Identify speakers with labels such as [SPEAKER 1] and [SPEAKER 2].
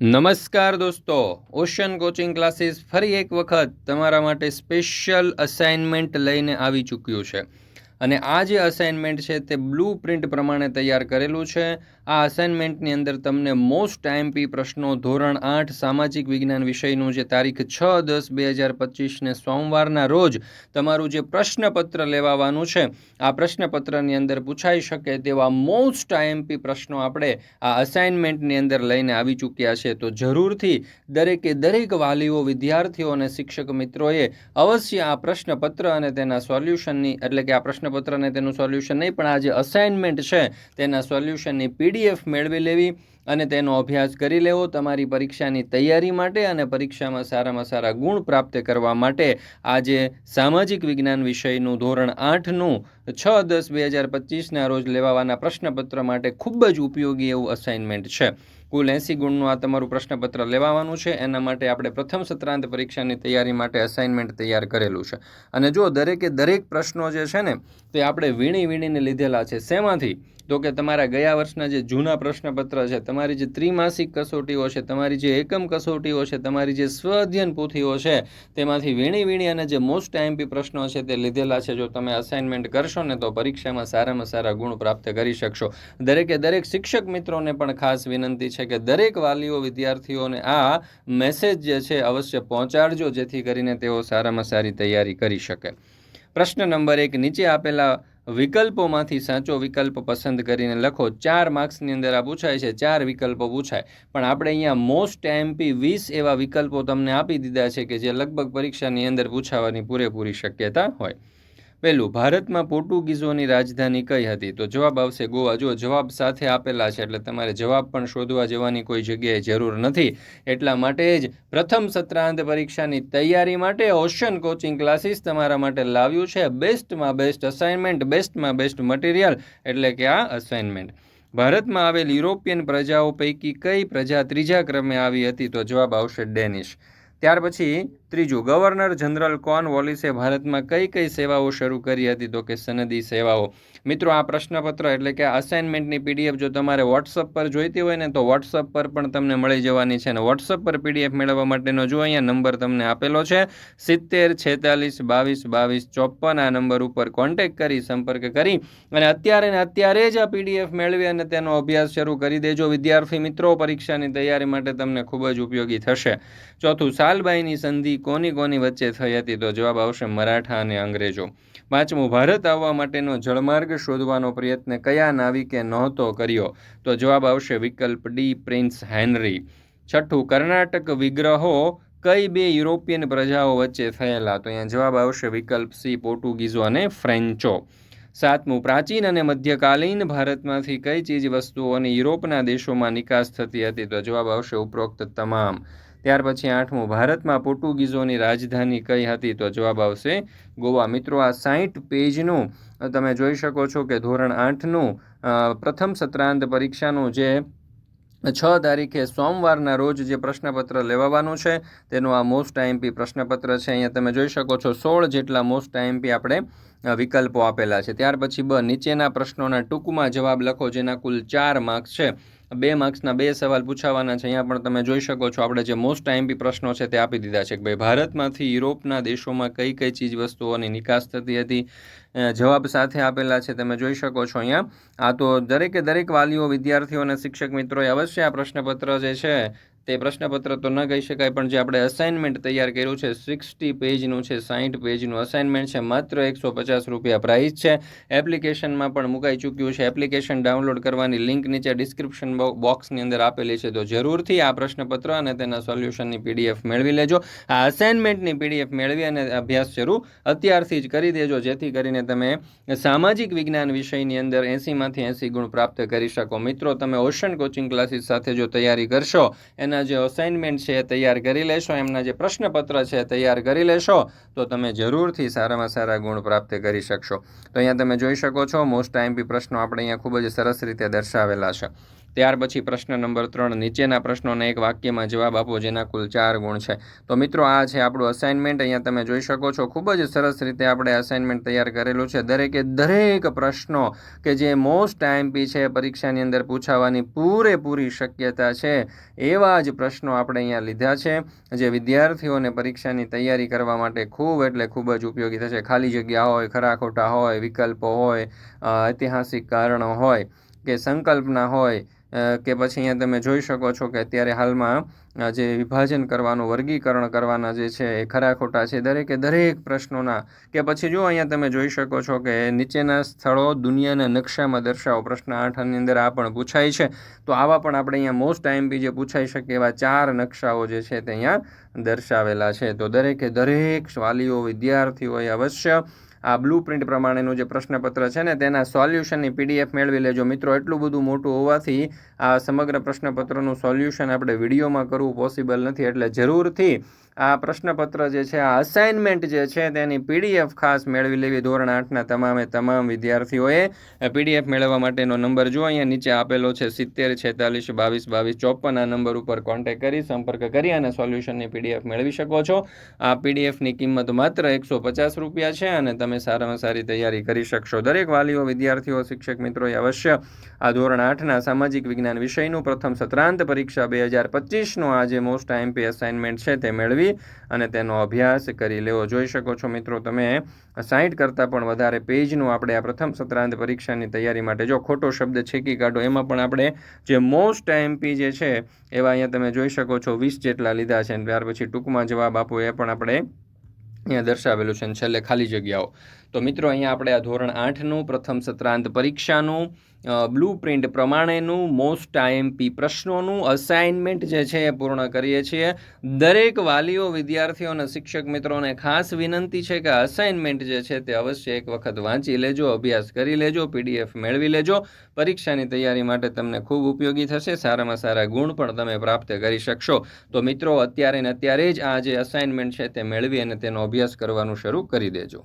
[SPEAKER 1] નમસ્કાર દોસ્તો, ocean coaching classes ફરી એક વખત તમારા માટે સ્પેશિયલ અસાઇનમેન્ટ લઈને આવી ચૂક્યું છે. અને આ જે અસાઇનમેન્ટ છે તે બ્લુ પ્રિન્ટ પ્રમાણે તૈયાર કરેલું છે. આ અસાઇનમેન્ટની અંદર તમને મોસ્ટ આઈએમપી પ્રશ્નો, ધોરણ આઠ, સામાજિક વિજ્ઞાન વિષયનું જે તારીખ છ દસ બે હજાર પચીસને સોમવારના રોજ તમારું જે પ્રશ્નપત્ર લેવાવાનું છે, આ પ્રશ્નપત્રની અંદર પૂછાઈ શકે તેવા મોસ્ટ આઈએમપી પ્રશ્નો આપણે આ અસાઇનમેન્ટની અંદર લઈને આવી ચૂક્યા છે. તો જરૂરથી દરેકે દરેક વાલીઓ, વિદ્યાર્થીઓ અને શિક્ષક મિત્રોએ અવશ્ય આ પ્રશ્નપત્ર અને તેના સોલ્યુશનની એટલે કે આ પ્રશ્નપત્ર અને તેનું સોલ્યુશન નહીં, પણ આ જે અસાઇનમેન્ટ છે, તેના સોલ્યુશનની પીડીએફ મેળવી લેવી અને તેનો અભ્યાસ કરી લેવો. તમારી પરીક્ષાની તૈયારી માટે અને પરીક્ષામાં સારામાં સારા ગુણ પ્રાપ્ત કરવા માટે આજે સામાજિક વિજ્ઞાન વિષયનું ધોરણ આઠનું છ દસ બે હજાર પચીસના રોજ લેવાવાના પ્રશ્નપત્ર માટે ખૂબ જ ઉપયોગી એવું અસાઇનમેન્ટ છે. કુલ એંસી ગુણનું આ તમારું પ્રશ્નપત્ર લેવાવાનું છે. એના માટે આપણે પ્રથમ સત્રાંત પરીક્ષાની તૈયારી માટે અસાઇનમેન્ટ તૈયાર કરેલું છે. અને જો દરેકે દરેક પ્રશ્નો જે છે ને, તે આપણે વીણી વીણીને લીધેલા છે. શેમાંથી? તો કે તમારા ગયા વર્ષના જે જૂના પ્રશ્નપત્ર છે, તમારી જે ત્રિમાસિક કસોટીઓ છે, તમારી જે એકમ કસોટીઓ છે, તમારી જે સ્વ અધ્યયન પોથીઓ છે, તેમાંથી વીણી વીણી અને જે મોસ્ટ આઈએમપી પ્રશ્નો છે તે લીધેલા છે. જો તમે અસાઇનમેન્ટ કરશો ને તો પરીક્ષામાં સારામાં સારા ગુણ પ્રાપ્ત કરી શકશો. દરેકે દરેક શિક્ષક મિત્રોને પણ ખાસ વિનંતી છે કે દરેક વાલીઓ, વિદ્યાર્થીઓને આ મેસેજ જે છે અવશ્ય પહોંચાડજો, જેથી કરીને તેઓ સારામાં સારી તૈયારી કરી શકે. પ્રશ્ન નંબર એક, નીચે આપેલા વિકલ્પોમાંથી સાચો વિકલ્પ પસંદ કરીને લખો. ચાર માર્ક્સની અંદર આ પૂછાય છે, ચાર વિકલ્પો પૂછાય. પણ આપણે અહીંયા મોસ્ટ એમપી વીસ એવા વિકલ્પો તમને આપી દીધા છે કે જે લગભગ પરીક્ષાની અંદર પૂછાવાની પૂરેપૂરી શક્યતા હોય. પહેલું, ભારતમાં પોર્ટુગીઝોની રાજધાની કઈ હતી? તો જવાબ આવશે ગોવા. જો જવાબ સાથે આપેલા છે, એટલે તમારે જવાબ પણ શોધવા જવાની કોઈ જગ્યાએ જરૂર નથી. એટલા માટે જ પ્રથમ સત્રાંત પરીક્ષાની તૈયારી માટે ઓશન કોચિંગ ક્લાસીસ તમારા માટે લાવ્યું છે. બેસ્ટમાં બેસ્ટ અસાઇનમેન્ટ, બેસ્ટમાં બેસ્ટ મટીરિયલ, એટલે કે આ અસાઇનમેન્ટ. ભારતમાં આવેલ યુરોપિયન પ્રજાઓ પૈકી કઈ પ્રજા ત્રીજા ક્રમે આવી હતી? તો જવાબ આવશે ડેનિશ. ત્યાર પછી ત્રીજું, ગવર્નર જનરલ કોન વોલિસે ભારતમાં કઈ કઈ સેવાઓ શરૂ કરી હતી? તો કે સનદી સેવાઓ. મિત્રો, આ પ્રશ્નપત્ર એટલે કે અસાઇનમેન્ટની પીડીએફ જો તમારે વોટ્સઅપ પર જોઈતી હોય ને, તો વોટ્સઅપ પર પણ તમને મળી જવાની છે. અને વોટ્સઅપ પર પીડીએફ મેળવવા માટેનો જો અહીંયા નંબર તમને આપેલો છે, સિત્તેર, છેતાલીસ, બાવીસ બાવીસ ચોપન આ નંબર ઉપર કોન્ટેક કરી, સંપર્ક કરી, અને અત્યારે ને અત્યારે જ આ પીડીએફ મેળવી અને તેનો અભ્યાસ શરૂ કરી દેજો. વિદ્યાર્થી મિત્રો, પરીક્ષાની તૈયારી માટે તમને ખૂબ જ ઉપયોગી થશે. ચોથું, સાલબાઈની સંધિ કોની કોની વચ્ચે થઈ હતી તો જવાબ આવશે મરાઠા અને અંગ્રેજો. પાંચમું, ભારત આવવા માટેનો જળમાર્ગ શોધવાનો પ્રયત્ન કયા નાવિકે નહોતો કર્યો? તો જવાબ આવશે વિકલ્પ ડી, પ્રિન્સ હેનરી. છઠ્ઠું, કર્ણાટક વિગ્રહો કઈ બે યુરોપિયન પ્રજાઓ વચ્ચે થયેલા? તો અહીંયા જવાબ આવશે વિકલ્પ સી, પોર્ટુગીઝો અને ફ્રેન્ચો. સાતમું, પ્રાચીન અને મધ્યકાલીન ભારતમાંથી કઈ ચીજ વસ્તુઓની યુરોપના દેશોમાં નિકાસ થતી હતી? તો જવાબ આવશે ઉપરોક્ત તમામ. ત્યાર પછી આઠમું, ભારતમાં પોર્ટુગીઝોની રાજધાની કઈ હતી? તો જવાબ આવશે ગોવા. મિત્રો, આ સાહીઠ પેજનું તમે જોઈ શકો છો કે ધોરણ આઠનું પ્રથમ સત્રાંત પરીક્ષાનું જે છ તારીખે સોમવારના રોજ જે પ્રશ્નપત્ર લેવાવાનું છે, તેનું આ મોસ્ટ આઈએમપી પ્રશ્નપત્ર છે. અહીંયા તમે જોઈ શકો છો સોળ જેટલા મોસ્ટ આઈએમપી આપણે વિકલ્પો આપેલા છે. ત્યાર પછી બ, નીચેના પ્રશ્નોના ટૂંકમાં જવાબ લખો, જેના કુલ ચાર માર્ક્સ છે. બે માર્ક્સના બે સવાલ પૂછાવાના છે. અહીંયા પણ તમે જોઈ શકો છો, આપણે જે મોસ્ટ આઈએમપી પ્રશ્નો છે તે આપી દીધા છે કે ભાઈ, ભારતમાંથી યુરોપના દેશોમાં કઈ કઈ ચીજ વસ્તુઓની નિકાસ થતી હતી? જવાબ સાથે આપેલા છે, તમે જોઈ શકો છો અહીંયા. આ તો દરેકે દરેક વાલીઓ, વિદ્યાર્થીઓ અને શિક્ષક મિત્રોએ અવશ્ય આ પ્રશ્નપત્ર જે છે તે પ્રશ્નપત્ર તો ન કહી શકાય, પણ જે આપણે અસાઇનમેન્ટ તૈયાર કર્યું છે સિક્સટી પેજનું છે સાહીઠ પેજનું અસાઇનમેન્ટ છે, માત્ર એકસો પચાસ રૂપિયા પ્રાઇસ છે. એપ્લિકેશનમાં પણ મુકાઈ ચૂક્યું છે. એપ્લિકેશન ડાઉનલોડ કરવાની લિંક નીચે ડિસ્ક્રિપ્શન બોક્સની અંદર આપેલી છે. તો જરૂરથી આ પ્રશ્નપત્ર અને તેના સોલ્યુશનની પીડીએફ મેળવી લેજો. આ અસાઇનમેન્ટની પીડીએફ મેળવી અને અભ્યાસ શરૂ અત્યારથી જ કરી દેજો, જેથી કરીને તમે સામાજિક વિજ્ઞાન વિષયની અંદર એંસીમાંથી એંસી ગુણ પ્રાપ્ત કરી શકો. મિત્રો, તમે ઓશન કોચિંગ ક્લાસીસ સાથે જો તૈયારી કરશો, એના એમના જે અસાઇનમેન્ટ છે એ તૈયાર કરી લેશો, એમના જે પ્રશ્નપત્ર છે તૈયાર કરી લેશો, તો તમે જરૂરથી સારામાં સારા ગુણ પ્રાપ્ત કરી શકશો. તો અહીંયા તમે જોઈ શકો છો મોસ્ટ આઈએમપી પ્રશ્નો આપણે અહીંયા ખૂબ જ સરસ રીતે દર્શાવેલા છે. ત્યાર પછી પ્રશ્ન નંબર ત્રણ, નીચેના પ્રશ્નોના એક વાક્યમાં જવાબ આપો, જેના કુલ ચાર ગુણ છે. તો મિત્રો, આ છે આપણું અસાઇનમેન્ટ અહીંયા તમે જોઈ શકો છો, ખૂબ જ સરસ રીતે આપણે અસાઇનમેન્ટ તૈયાર કરેલું છે. દરેકે દરેક પ્રશ્નો કે જે મોસ્ટ આઈએમપી છે, પરીક્ષાની અંદર પૂછાવાની પૂરેપૂરી શક્યતા છે, એવા જ પ્રશ્નો આપણે અહીંયા લીધા છે, જે વિદ્યાર્થીઓને પરીક્ષાની તૈયારી કરવા માટે ખૂબ એટલે ખૂબ જ ઉપયોગી થશે. ખાલી જગ્યા હોય, ખરા ખોટા હોય, વિકલ્પો હોય ઐતિહાસિક કારણો હોય કે સંકલ્પના હોય કે પછી અહીંયા તમે જોઈ શકો છો કે અત્યારે હાલમાં જે વિભાજન કરવાનું, વર્ગીકરણ કરવાના જે છે એ ખરા ખોટા છે. દરેકે દરેક પ્રશ્નોના, કે પછી જો અહીંયા તમે જોઈ શકો છો કે નીચેના સ્થળો દુનિયાના નકશામાં દર્શાવો. પ્રશ્ન આઠની અંદર આ પણ પૂછાય છે. તો આવા પણ આપણે અહીંયા મોસ્ટ આઈએમપી જે પૂછાઈ શકે એવા ચાર નકશાઓ જે છે તે અહીંયા દર્શાવેલા છે. તો દરેકે દરેક વાલીઓ, વિદ્યાર્થીઓએ અવશ્ય આ બ્લુ પ્રિન્ટ પ્રમાણેનું જે પ્રશ્નપત્ર છે ને, તેના સોલ્યુશનની પીડીએફ મેળવી લેજો. મિત્રો, એટલું બધું મોટું હોવાથી આ સમગ્ર પ્રશ્નપત્રનું સોલ્યુશન આપણે વિડીયોમાં કરવું પોસિબલ નથી. એટલે જરૂરથી આ પ્રશ્નપત્ર જે છે, આ અસાઇનમેન્ટ જે છે, તેની પીડીએફ ખાસ મેળવી લેવી. ધોરણ આઠના તમામે તમામ વિદ્યાર્થીઓએ પીડીએફ મેળવવા માટેનો નંબર જો અહીંયા નીચે આપેલો છે, સિત્તેર, છેતાલીસ, બાવીસ બાવીસ, ચોપન, આ નંબર ઉપર કોન્ટેક્ટ કરી, સંપર્ક કરી અને સોલ્યુશનની પીડીએફ મેળવી શકો છો. આ પીડીએફની કિંમત માત્ર એકસો પચાસ રૂપિયા છે અને તમે સારામાં સારી તૈયારી કરી શકશો. દરેક વાલીઓ, વિદ્યાર્થીઓ, શિક્ષક મિત્રોએ અવશ્ય આ ધોરણ આઠના સામાજિક વિજ્ઞાન વિષયનું પ્રથમ સત્રાંત પરીક્ષા બે હજાર પચીસનો આ જે મોસ્ટ આઈએમપી અસાઇનમેન્ટ છે, તે મેળવી અને તેનો અભ્યાસ કરી લેવો. જોઈ શકો છો મિત્રો, તમે સાહીઠ કરતાં પણ વધારે પેજનું આપણે આ પ્રથમ સત્રાંત પરીક્ષાની તૈયારી માટે જો ખોટો શબ્દ છેકી કાઢો, એમાં પણ આપણે જે મોસ્ટ એમપી જે છે, એવા અહીંયા તમે જોઈ શકો છો, વીસ જેટલા લીધા છે અને ત્યાર પછી ટૂંકમાં જવાબ આપો, એ પણ આપણે અહીંયા દર્શાવેલું છે અને છેલ્લે ખાલી જગ્યાઓ. તો મિત્રો, અહીંયા આપણે આ ધોરણ આઠનું પ્રથમ સત્રાંત પરીક્ષાનું બ્લુ પ્રિન્ટ પ્રમાણેનું મોસ્ટ આઈએમપી પ્રશ્નોનું અસાઇનમેન્ટ જે છે એ પૂર્ણ કરીએ છીએ. દરેક વાલીઓ, વિદ્યાર્થીઓ અને શિક્ષક મિત્રોને ખાસ વિનંતી છે કે અસાઇનમેન્ટ જે છે તે અવશ્ય એક વખત વાંચી લેજો, અભ્યાસ કરી લેજો પીડીએફ મેળવી લેજો. પરીક્ષાની તૈયારી માટે તમને ખૂબ ઉપયોગી થશે, સારામાં સારા ગુણ પણ તમે પ્રાપ્ત કરી શકશો. તો મિત્રો, અત્યારે ને અત્યારે જ આ જે અસાઇનમેન્ટ છે તે મેળવી અને તેનો અભ્યાસ કરવાનું શરૂ કરી દેજો.